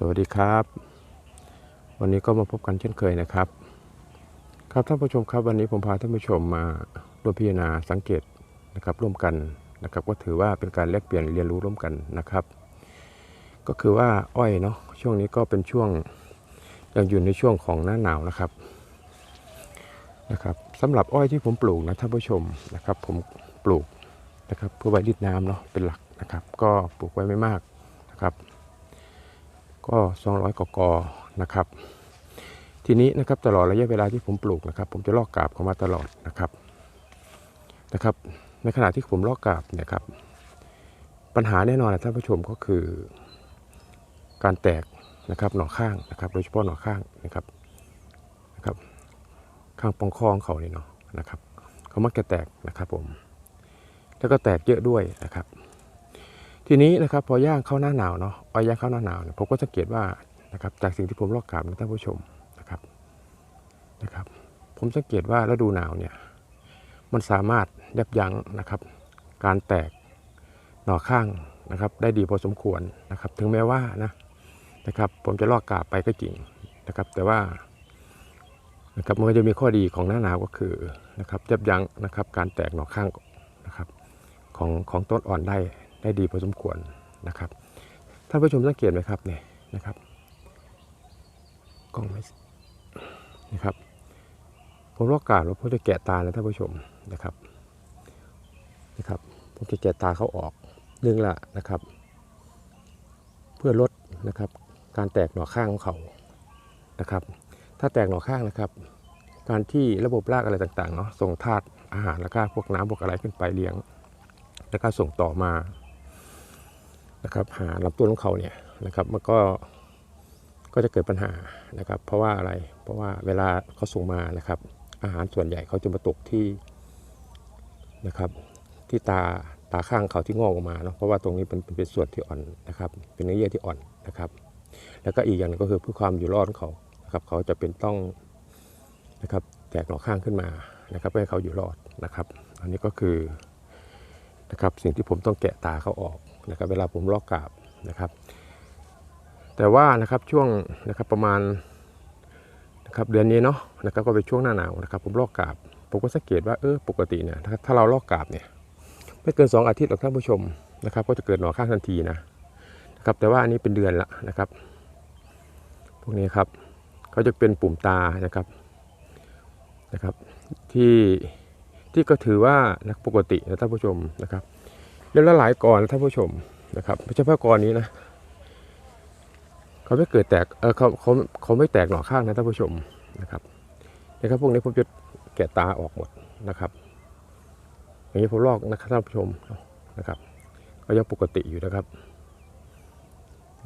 สวัสดีครับ วันนี้ก็มาพบกันเช่นเคยนะครับ ครับท่านผู้ชมครับวันนี้ผมพาท่านผู้ชมมาร่วมพิจารณาสังเกตนะครับร่วมกันนะครับ ก็ถือว่าเป็นการแลกเปลี่ยนเรียนรู้ร่วมกันนะครับ ก็คือว่าอ้อยเนาะช่วงนี้ก็เป็นช่วงยังอยู่ในช่วงของหน้าหนาวนะครับนะครับสำหรับอ้อยที่ผมปลูกนะท่านผู้ชมนะครับ ผมปลูกนะครับเพื่อไว้รีดน้ำเนาะเป็นหลักนะครับ ก็ปลูกไว้ไม่มากนะครับ ก็ 200กกนะครับ ทีนี้นะครับตลอดระยะเวลาที่ผมปลูกนะครับ ผมจะลอกกาบเข้ามาตลอดนะครับนะครับ ในขณะที่ผมลอกกาบเนี่ยครับ ปัญหาแน่นอนนะท่านผู้ชมก็คือ การแตกนะครับหน่อข้างนะครับ โดยเฉพาะหน่อข้างนะครับนะครับ ข้างปองคองเขาเนี่ยเนาะนะครับ เขามักจะแตกนะครับผม แล้วก็แตกเยอะด้วยนะครับ ทีนี้นะครับพอย่างเข้าหน้าหนาวเนาะพอย่างเข้าหน้าหนาวเนี่ยผมก็สังเกตว่านะครับจากสิ่งที่ผมลอกกราบนะท่านผู้ชมนะครับนะครับ ผมสังเกตว่าฤดูหนาวเนี่ยมันสามารถยับยั้งนะครับการแตกหน่อข้างนะครับ ได้ดีพอสมควรนะครับ ถึงแม้ว่านะนะครับ ผมจะลอกกราบไปก็จริงนะครับ แต่ว่านะครับมันก็จะมีข้อดีของหน้าหนาวก็คือนะครับยับยั้งนะครับ การแตกหน่อข้างนะครับของของต้นอ่อนได้ ได้ดีพอสมควรนะครับท่านผู้ชมสังเกตไหมครับเนี่ยนะครับกล้องไม่นะครับผมลอกกาดว่าผมจะแกะตานะท่านผู้ชมนะครับนะครับผมจะแกะตาเขาออกหนึ่งละนะครับ เพื่อลดนะครับการแตกหน่อข้างของเขานะครับ ถ้าแตกหน่อข้างนะครับ การที่ระบบรากอะไรต่างๆเนาะส่งธาตุอาหารแล้วก็พวกน้ำพวกอะไรขึ้นไปเลี้ยง แล้วก็ส่งต่อมา นะครับหาลำต้นของเขาเนี่ยนะครับมันก็ก็จะเกิดปัญหานะครับ เพราะว่าอะไรเพราะว่าเวลาเขาส่งมานะครับ อาหารส่วนใหญ่เขาจะมาตกที่นะครับที่ตาตาข้างเขาที่งอกออกมาเนาะเพราะว่าตรงนี้เป็นเป็นส่วนที่อ่อนนะครับ เป็นเนื้อเยื่อที่อ่อนนะครับ แล้วก็อีกอย่างนึงก็คือเพื่อความอยู่รอดของเขานะครับเขาจะเป็นต้องนะครับแตกหน่อข้างขึ้นมานะครับเพื่อให้เขาอยู่รอดนะครับ อันนี้ก็คือนะครับสิ่งที่ผมต้องแกะตาเขาออก นะครับเวลาผมลอกกาบนะครับ แต่ว่านะครับช่วงนะครับประมาณนะครับเดือนนี้เนาะนะครับก็เป็นช่วงหน้าหนาวนะครับ ผมลอกกาบผมก็สังเกตว่าเออปกติเนี่ยถ้าเราลอกกาบเนี่ยไม่เกิน 2 อาทิตย์หรอกท่านผู้ชมนะครับ ก็จะเกิดหน่อข้างทันทีนะนะครับแต่ว่าอันนี้เป็นเดือนละนะครับ พวกนี้ครับเขาจะเป็นปุ่มตานะครับนะครับที่ที่ก็ถือว่านะปกตินะท่านผู้ชมนะครับ แล้วละหลายกรนท่านผู้ชมนะครับไม่ใช่เฉพาะกรนี้นะเขาไม่เกิดแตกเออเขาเขาเขาไม่แตกหน่อข้างนะท่านผู้ชมนะครับนะครับพวกนี้ผมจะแกะตาออกหมดนะครับ อย่างนี้ผมลอกนะครับท่านผู้ชมนะครับก็ยังปกติอยู่นะครับ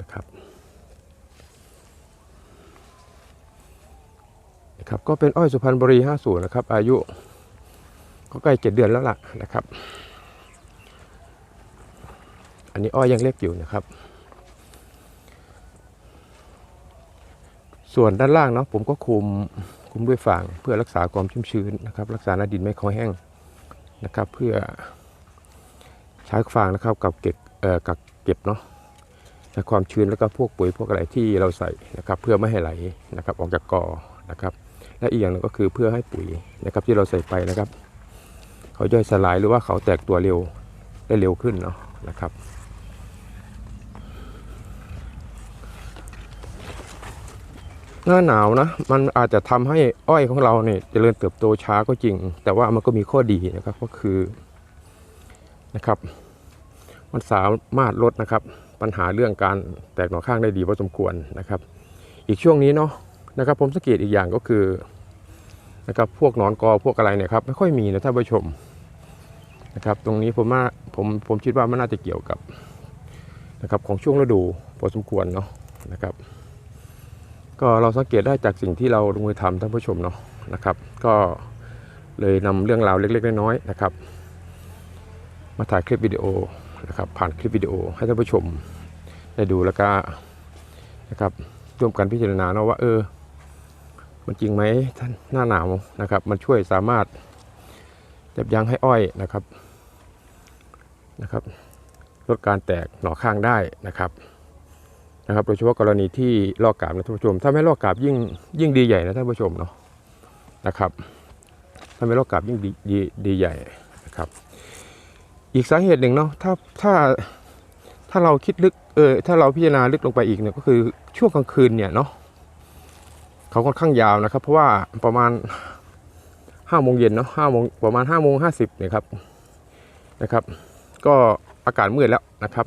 นะครับนะครับ ก็เป็นอ้อยสุพรรณบุรี 50 นะครับ อายุก็ใกล้เจ็ดเดือนแล้วล่ะนะครับ อันนี้อ้อยยังเล็กอยู่นะครับ ส่วนด้านล่างเนาะผมก็คุมคุมด้วยฟางเพื่อรักษาความชุ่มชื้นนะครับ รักษาหน้าดินไม่คอยแห้งนะครับ เพื่อใช้ฟางนะครับกับเก็บเอ่อกับเก็บเนาะในความชื้นแล้วก็พวกปุ๋ยพวกอะไรที่เราใส่นะครับ เพื่อไม่ให้ไหลนะครับ ออกจากกอนะครับ และอีกอย่างนึงก็คือเพื่อให้ปุ๋ยนะครับที่เราใส่ไปนะครับ เขาย่อยสลายหรือว่าเขาแตกตัวเร็วได้เร็วขึ้นเนาะนะครับ หน้าหนาวนะ มันอาจจะทำให้อ้อยของเราเนี่ยเจริญเติบโตช้าก็จริง แต่ว่ามันก็มีข้อดีนะครับก็คือนะครับ มันสามารถลดนะครับ ปัญหาเรื่องการแตกหน่อข้างได้ดีพอสมควรนะครับ อีกช่วงนี้เนาะนะครับ ผมสังเกตอีกอย่างก็คือนะครับพวกหนอนกอพวกอะไรเนี่ยครับไม่ค่อยมีนะท่านผู้ชมนะครับ ตรงนี้ผมว่าผมผมคิดว่ามันน่าจะเกี่ยวกับนะครับของช่วงฤดูพอสมควรเนาะนะครับ ก็เราสังเกตได้จากสิ่งที่เราลงมือทำท่านผู้ชมเนาะนะครับ ก็เลยนำเรื่องราวเล็กๆน้อยๆนะครับ มาถ่ายคลิปวิดีโอนะครับ ผ่านคลิปวิดีโอให้ท่านผู้ชมได้ดูแล้วก็นะครับร่วมกันพิจารณาเนาะว่าเออมันจริงไหมท่านหน้าหนาวนะครับ มันช่วยสามารถยับยั้งให้อ้อยนะครับนะครับลดการแตกหน่อข้างได้นะครับ นะครับโดยเฉพาะกรณีที่ลอกกาบนะท่านผู้ชม ถ้าไม่ลอกกาบยิ่งยิ่งดีใหญ่นะท่านผู้ชมเนาะนะครับ ถ้าไม่ลอกกาบยิ่งดีดีดีใหญ่นะครับ อีกสาเหตุหนึ่งเนาะถ้าถ้าถ้าเราคิดลึกเออถ้าเราพิจารณาลึกลงไปอีกเนี่ยก็คือช่วงกลางคืนเนี่ยเนาะเขาค่อนข้างยาวนะครับ เพราะว่าประมาณห้าโมงเย็นเนาะห้าโมงประมาณห้าโมงห้าสิบเนี่ยครับนะครับ ก็อากาศมืดแล้วนะครับ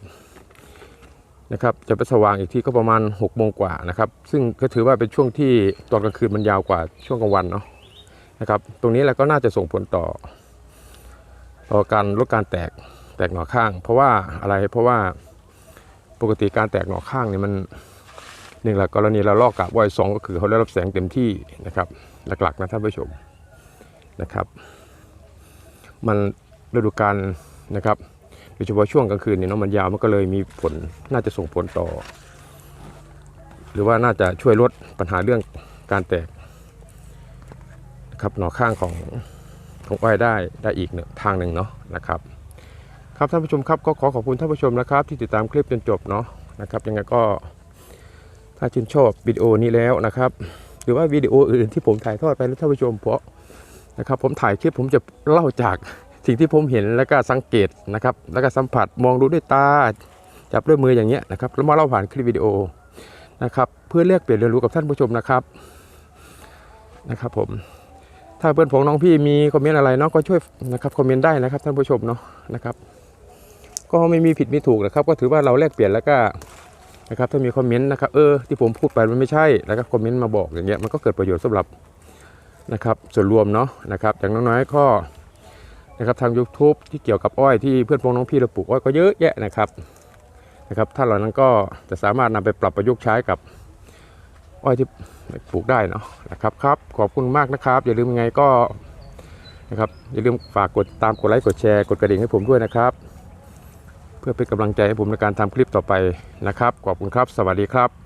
นะครับจะไปสว่างอีกทีก็ประมาณ6กโมงกว่านะครับ ซึ่งก็ถือว่าเป็นช่วงที่ตอนกลางคืนมันยาวกว่าช่วงกลางวันเนาะนะครับ ตรงนี้แหละก็น่าจะส่งผลต่อ ต่อการลดการแตกแตกหน่อข้าง เพราะว่าอะไรเพราะว่าปกติการแตกหน่อข้างเนี่ยมันหนึ่งหลักกรณีเราลอกกาบไว้สองก็คือเขาได้รับแสงเต็มที่นะครับหลักๆนะท่านผู้ชมนะครับ มันฤดูกาลนะครับ โดยเฉพาะช่วงกลางคืนเนี่ยเนาะมันยาวมันก็เลยมีผลน่าจะส่งผลต่อ หรือว่าน่าจะช่วยลดปัญหาเรื่องการแตกนะครับหน่อข้างของของอ้อยได้ได้อีกหนึ่งทางหนึ่งเนาะนะครับ ครับท่านผู้ชมครับก็ขอขอบคุณท่านผู้ชมนะครับ ที่ติดตามคลิปจนจบเนาะนะครับ ยังไงก็ถ้าชื่นชอบวิดีโอนี้แล้วนะครับ หรือว่าวิดีโออื่นที่ผมถ่ายทอดไปแล้วท่านผู้ชมเพราะนะครับผมถ่ายคลิปผมจะเล่าจาก สิ่งที่ผมเห็นแล้วก็สังเกตนะครับ แล้วก็สัมผัสมองดูด้วยตา จับด้วยมืออย่างเงี้ยนะครับ แล้วมาเล่าผ่านคลิปวิดีโอนะครับ เพื่อเรียกเปลี่ยนเรียนรู้กับท่านผู้ชมนะครับนะครับ ผม ถ้าเพื่อนผงน้องพี่มีคอมเมนต์อะไรเนาะก็ช่วยนะครับคอมเมนต์ได้นะครับ ท่านผู้ชมเนาะนะครับ ก็ไม่มีผิดมีถูกนะครับ ก็ถือว่าเราแลกเปลี่ยนแล้วก็นะครับถ้ามีคอมเมนต์นะครับเออที่ผมพูดไปมันไม่ใช่แล้วก็คอมเมนต์มาบอกอย่างเงี้ยมันก็เกิดประโยชน์สำหรับนะครับ ส่วนรวมเนาะนะครับ อย่างน้อยๆก็ นะครับทาง YouTube ที่เกี่ยวกับอ้อยที่เพื่อนพงน้องพี่เราปลูกอ้อยก็เยอะแยะนะครับนะครับถ้านเหล่านั้นก็จะสามารถนำไปปรับประยุกต์ใช้กับอ้อยที่ปลูกได้เนาะนะครับครับขอบคุณมากนะครับ อย่าลืมยังไงก็นะครับอย่าลืมฝากกดตามกดไลค์กดแชร์กดกระดิ่งให้ผมด้วยนะครับ เพื่อเป็นกำลังใจให้ผมในการทำคลิปต่อไปนะครับ ขอบคุณครับ สวัสดีครับ